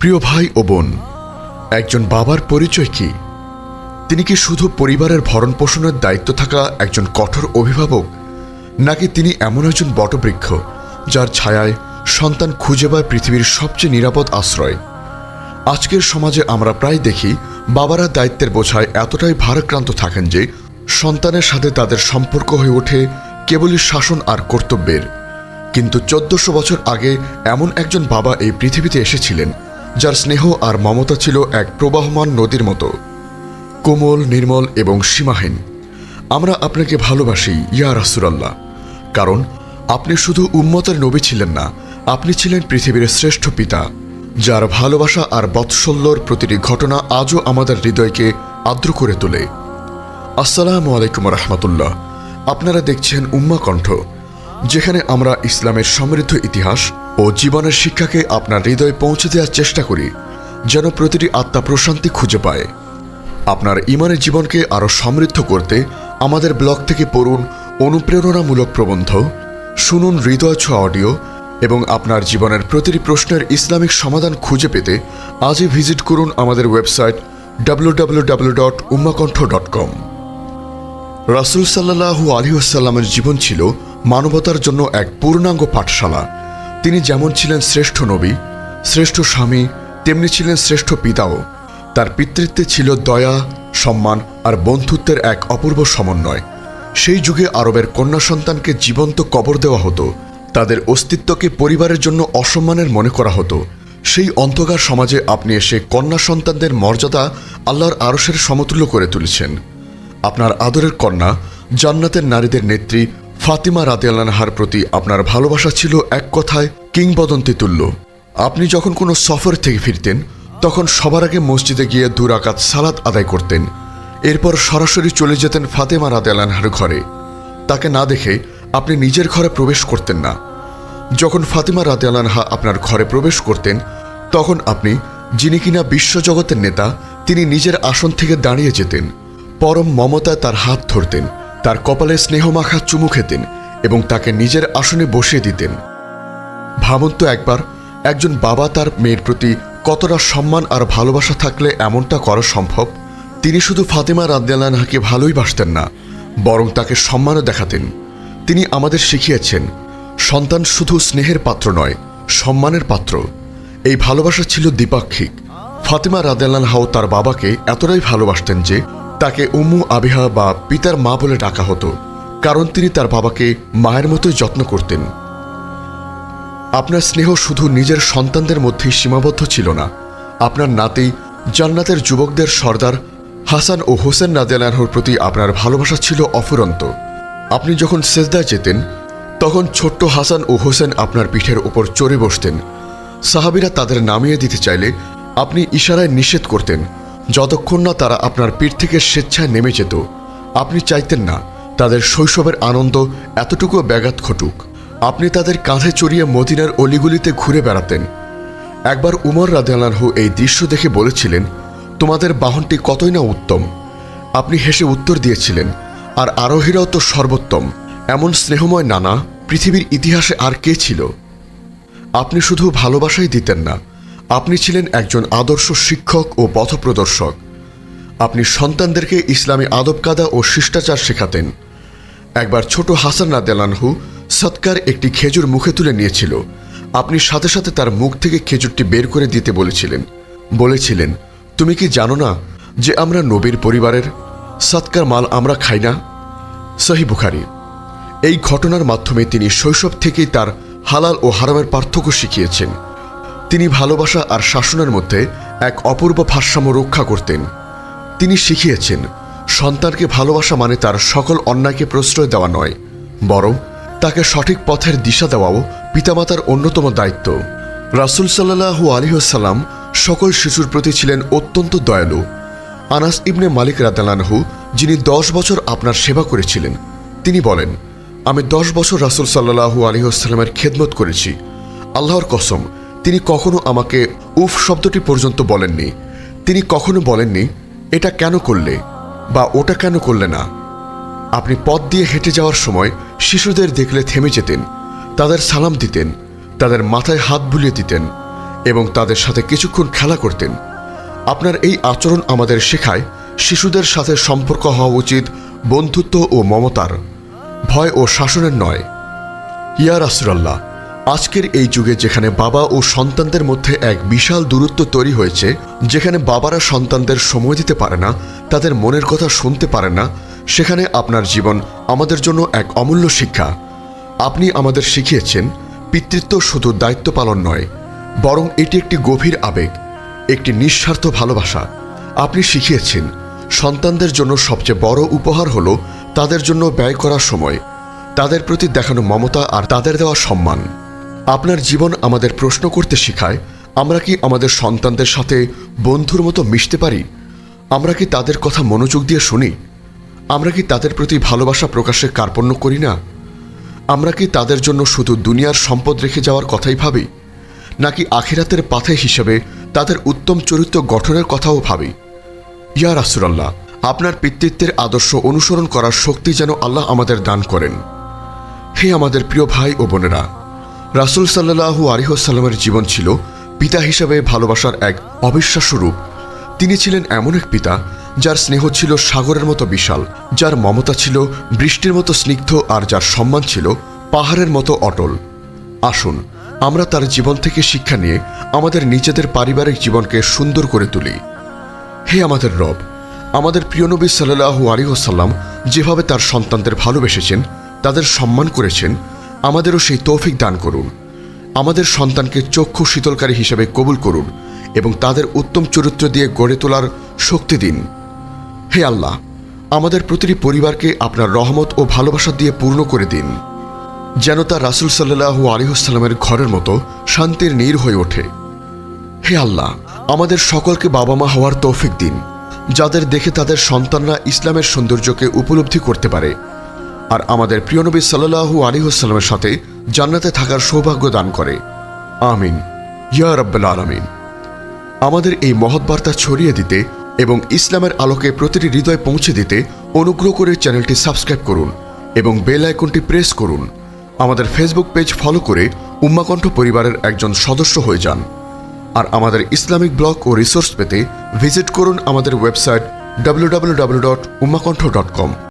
প্রিয় ভাই ও বোন, একজন বাবার পরিচয় কি? তিনি কি শুধু পরিবারের ভরণ পোষণের দায়িত্ব থাকা একজন কঠোর অভিভাবক, নাকি তিনি এমন একজন বটবৃক্ষ, যার ছায়ায় সন্তান খুঁজে পায় পৃথিবীর সবচেয়ে নিরাপদ আশ্রয়? আজকের সমাজে আমরা প্রায় দেখি, বাবারা দায়িত্বের বোঝায় এতটাই ভারাক্রান্ত থাকেন যে, সন্তানের সাথে তাদের সম্পর্ক হয়ে ওঠে কেবলই শাসন আর কর্তব্যের। কিন্তু চোদ্দশো বছর আগে এমন একজন বাবা এই পৃথিবীতে এসেছিলেন যার স্নেহ আর মমতা ছিল এক প্রবাহমান নদীর মতো। কোমল, নির্মল এবং সীমাহীন। আমরা আপনাকে ভালোবাসি, ইয়া রাসুরাল্লাহ কারণ আপনি শুধু উম্মতের নবী ছিলেন না, আপনি ছিলেন পৃথিবীর শ্রেষ্ঠ পিতা, যার ভালোবাসা আর বৎসল্যর প্রতিটি ঘটনা আজও আমাদের হৃদয়কে আর্দ্র করে তোলে। আসসালামু আলাইকুম রহমতুল্লাহ। আপনারা দেখছেন উম্মা কণ্ঠ যেখানে আমরা ইসলামের সমৃদ্ধ ইতিহাস ও জীবনের শিক্ষাকে আপনার হৃদয়ে পৌঁছে দেওয়ার চেষ্টা করি, যেন প্রতিটি আত্মা প্রশান্তি খুঁজে পায়। আপনার ইমানের জীবনকে আরও সমৃদ্ধ করতে আমাদের ব্লগ থেকে পড়ুন অনুপ্রেরণামূলক প্রবন্ধ, শুনুন হৃদয় ছোঁয়া অডিও এবং আপনার জীবনের প্রতিটি প্রশ্নের ইসলামিক সমাধান খুঁজে পেতে আজই ভিজিট করুন আমাদের ওয়েবসাইট কম রাসুল সাল্লাহু আলহিউসাল্লামের জীবন ছিল মানবতার জন্য এক পূর্ণাঙ্গ পাঠশালা। তিনি যেমন ছিলেন শ্রেষ্ঠ নবী, শ্রেষ্ঠ স্বামী, তেমনি ছিলেন শ্রেষ্ঠ পিতাও। তার পিতৃত্বে ছিল দয়া, সম্মান আর বন্ধুত্বের এক অপূর্ব সমন্বয়। সেই যুগে আরবের কন্যা সন্তানকে জীবন্ত কবর দেওয়া হতো। তাদের অস্তিত্বকে পরিবারের জন্য অসম্মানের মনে করা হতো। সেই অন্ধকার সমাজে আপনি এসে কন্যা সন্তানদের মর্যাদা আল্লাহর আরসের সমতুল্য করে তুলেছেন। আপনার আদরের কন্যা, জান্নাতের নারীদের নেত্রী ফাতিমা রাতিয়ালানহার প্রতি আপনার ভালোবাসা ছিল এক কথায় কিংবদন্তি তুল্য। আপনি যখন কোনো সফর থেকে ফিরতেন, তখন সবার আগে মসজিদে গিয়ে দুরাকাত সালাত আদায় করতেন। এরপর সরাসরি চলে যেতেন ফাতেমা রাতিয়ালানহার ঘরে। তাকে না দেখে আপনি নিজের ঘরে প্রবেশ করতেন না। যখন ফাতিমা রাতিয়ালানহা আপনার ঘরে প্রবেশ করতেন, তখন আপনি, যিনি কিনা বিশ্বজগতের নেতা, তিনি নিজের আসন থেকে দাঁড়িয়ে যেতেন। পরম মমতায় তার হাত ধরতেন। তার কপালে স্নেহমাখা চুমু খেতেন এবং তাকে নিজের আসনে বসিয়ে দিতেন। ভাবুন তো একবার একজন বাবা তার মেয়ের প্রতি কতটা সম্মান আর ভালোবাসা থাকলে এমনটা করা সম্ভব, তিনি শুধু ফাতেমা রাদ্দালানহাকে ভালোই বাসতেন না, বরং তাকে সম্মানও দেখাতেন। তিনি আমাদের শিখিয়েছেন, সন্তান শুধু স্নেহের পাত্র নয়, সম্মানের পাত্র। এই ভালোবাসা ছিল দ্বিপাক্ষিক। ফাতেমা রাদেলানহাও তার বাবাকে এতটাই ভালোবাসতেন যে তাকে উম্মু আবিহা বা পিতার মা বলে ডাকা হতো, কারণ তিনি তার বাবাকে মায়ের মতোই যত্ন করতেন। আপনার স্নেহ শুধু নিজের সন্তানদের মধ্যেই সীমাবদ্ধ ছিল না। আপনার নাতি, জান্নাতের যুবকদের সর্দার, হাসান ও হোসেন নাদেলানহর প্রতি আপনার ভালোবাসা ছিল অফুরন্ত। আপনি যখন সেজদায় যেতেন, তখন ছোট্ট হাসান ও হোসেন আপনার পিঠের উপর চড়ে বসতেন। সাহাবিরা তাদের নামিয়ে দিতে চাইলে আপনি ইশারায় নিষেধ করতেন। যতক্ষণ না তারা আপনার পিঠ থেকে স্বেচ্ছায় নেমে যেত, আপনি চাইতেন না তাদের শৈশবের আনন্দ এতটুকু ব্যাঘাত ঘটুক। আপনি তাদের কাঁধে চড়িয়ে মদিনার অলিগুলিতে ঘুরে বেড়াতেন। একবার উমর রাদেলানহু এই দৃশ্য দেখে বলেছিলেন, তোমাদের বাহনটি কতই না উত্তম। আপনি হেসে উত্তর দিয়েছিলেন, আর আরোহীরাও তো সর্বোত্তম। এমন স্নেহময় নানা, পৃথিবীর ইতিহাসে আর কে ছিল? আপনি শুধু ভালোবাসাই দিতেন না আপনি ছিলেন একজন আদর্শ শিক্ষক ও পথপ্রদর্শক। আপনি সন্তানদেরকে ইসলামী আদব কাদা ও শিষ্টাচার শেখাতেন। একবার ছোট হাসান নাদেলানহু সৎকার একটি খেজুর মুখে তুলে নিয়েছিল। আপনি সাথে সাথে তার মুখ থেকে খেজুরটি বের করে দিতে বলেছিলেন। বলেছিলেন, তুমি কি জানো না যে আমরা নবীর পরিবারের সৎকার মাল আমরা খাই না? সহি বুখারি। এই ঘটনার মাধ্যমে তিনি শৈশব থেকেই তার হালাল ও হারামের পার্থক্য শিখিয়েছেন। তিনি ভালোবাসা আর শাসনের মধ্যে এক অপূর্ব ভারসাম্য রক্ষা করতেন। তিনি শিখিয়েছেন, সন্তানকে ভালোবাসা মানে তার সকল অন্যায়কে প্রশ্রয় দেওয়া নয়, বরং তাকে সঠিক পথের দিশা দেওয়াও পিতামাতার অন্যতম দায়িত্ব। রাসুল সাল্লাহু আলিহাসাল্লাম সকল শিশুর প্রতি ছিলেন অত্যন্ত দয়ালু। আনাস ইবনে মালিক রাদালানহু যিনি দশ বছর আপনার সেবা করেছিলেন, তিনি বলেন, আমি দশ বছর রাসুল সাল্লাহু আলিহাস্লামের খেদমত করেছি। আল্লাহর কসম তিনি কখনো আমাকে উফ শব্দটি পর্যন্ত বলেননি। তিনি কখনো বলেননি, এটা কেন করলে? বা, ওটা কেন করলে না? আপনি পথ দিয়ে হেঁটে যাওয়ার সময় শিশুদের দেখলে থেমে যেতেন, তাদের সালাম দিতেন, তাদের মাথায় হাত বুলিয়ে দিতেন এবং তাদের সাথে কিছুক্ষণ খেলা করতেন। আপনার এই আচরণ আমাদের শেখায় শিশুদের সাথে সম্পর্ক হওয়া উচিত, বন্ধুত্ব ও মমতার, ভয় ও শাসনের নয়। ইয়া রাসুলাল্লাহ আজকের এই যুগে যেখানে বাবা ও সন্তানদের মধ্যে এক বিশাল দূরত্ব তৈরি হয়েছে, যেখানে বাবারা সন্তানদের সময় দিতে পারে না, তাদের মনের কথা শুনতে পারে না, সেখানে আপনার জীবন আমাদের জন্য এক অমূল্য শিক্ষা। আপনি আমাদের শিখিয়েছেন, পিতৃত্ব শুধু দায়িত্ব পালন নয়, বরং এটি একটি গভীর আবেগ, একটি নিঃস্বার্থ ভালোবাসা। আপনি শিখিয়েছেন, সন্তানদের জন্য সবচেয়ে বড় উপহার হলো তাদের জন্য ব্যয় করার সময়, তাদের প্রতি দেখানো মমতা আর তাদের দেওয়া সম্মান। আপনার জীবন আমাদের প্রশ্ন করতে শেখায়, আমরা কি আমাদের সন্তানদের সাথে বন্ধুর মতো মিশতে পারি? আমরা কি তাদের কথা মনোযোগ দিয়ে শুনি? আমরা কি তাদের প্রতি ভালোবাসা প্রকাশে কার্পণ্য করি না? আমরা কি তাদের জন্য শুধু দুনিয়ার সম্পদ রেখে যাওয়ার কথাই ভাবি? নাকি আখিরাতের পাথে হিসেবে তাদের উত্তম চরিত্র গঠনের কথাও ভাবি? ইয়া রাসুলাল্লাহ, আপনার পিতৃত্বের আদর্শ অনুসরণ করার শক্তি যেন আল্লাহ আমাদের দান করেন। হে আমাদের প্রিয় ভাই ও বোনেরা রাসুল সাল্লাহু আলিহাসাল্লামের জীবন ছিল পিতা হিসাবে ভালোবাসার এক অবিশ্বাস্য রূপ। তিনি ছিলেন এমন এক পিতা যার স্নেহ ছিল সাগরের মতো বিশাল, যার মমতা ছিল বৃষ্টির মতো স্নিগ্ধ আর যার সম্মান ছিল পাহাড়ের মতো অটল। আসুন, আমরা তার জীবন থেকে শিক্ষা নিয়ে আমাদের নিজেদের পারিবারিক জীবনকে সুন্দর করে তুলি। হে আমাদের রব, আমাদের প্রিয়নবী সাল্লাহু আলিহসাল্লাম যেভাবে তার সন্তানদের ভালোবেসেছেন, তাদের সম্মান করেছেন আমাদেরও সেই তৌফিক দান করুন। আমাদের সন্তানকে চক্ষু শীতলকারী হিসেবে কবুল করুন এবং তাদের উত্তম চরিত্র দিয়ে গড়ে তোলার শক্তি দিন। হে আল্লাহ, আমাদের প্রতিটি পরিবারকে আপনার রহমত ও ভালোবাসা দিয়ে পূর্ণ করে দিন। যেন তা রাসুল সাল্লাহু আলিহাস্লামের ঘরের মতো শান্তির নীর হয়ে ওঠে। হে আল্লাহ, আমাদের সকলকে বাবা মা হওয়ার তৌফিক দিন, যাদের দেখে তাদের সন্তানরা ইসলামের সৌন্দর্যকে উপলব্ধি করতে পারে। আর আমাদের প্রিয় নবী সাল্লাহু আলিহাস্লামের সাথে জান্নাতে থাকার সৌভাগ্য দান করে। আমিন। ইয়া রব্বাল আলমিন। আমাদের এই মহৎ বার্তা ছড়িয়ে দিতে এবং ইসলামের আলোকে প্রতিটি হৃদয় পৌঁছে দিতে অনুগ্রহ করে চ্যানেলটি সাবস্ক্রাইব করুন এবং বেল আইকনটি প্রেস করুন। আমাদের ফেসবুক পেজ ফলো করে উম্মাকণ্ঠ পরিবারের একজন সদস্য হয়ে যান। আর আমাদের ইসলামিক ব্লগ ও রিসোর্স পেতে ভিজিট করুন আমাদের ওয়েবসাইট ডাব্লিউ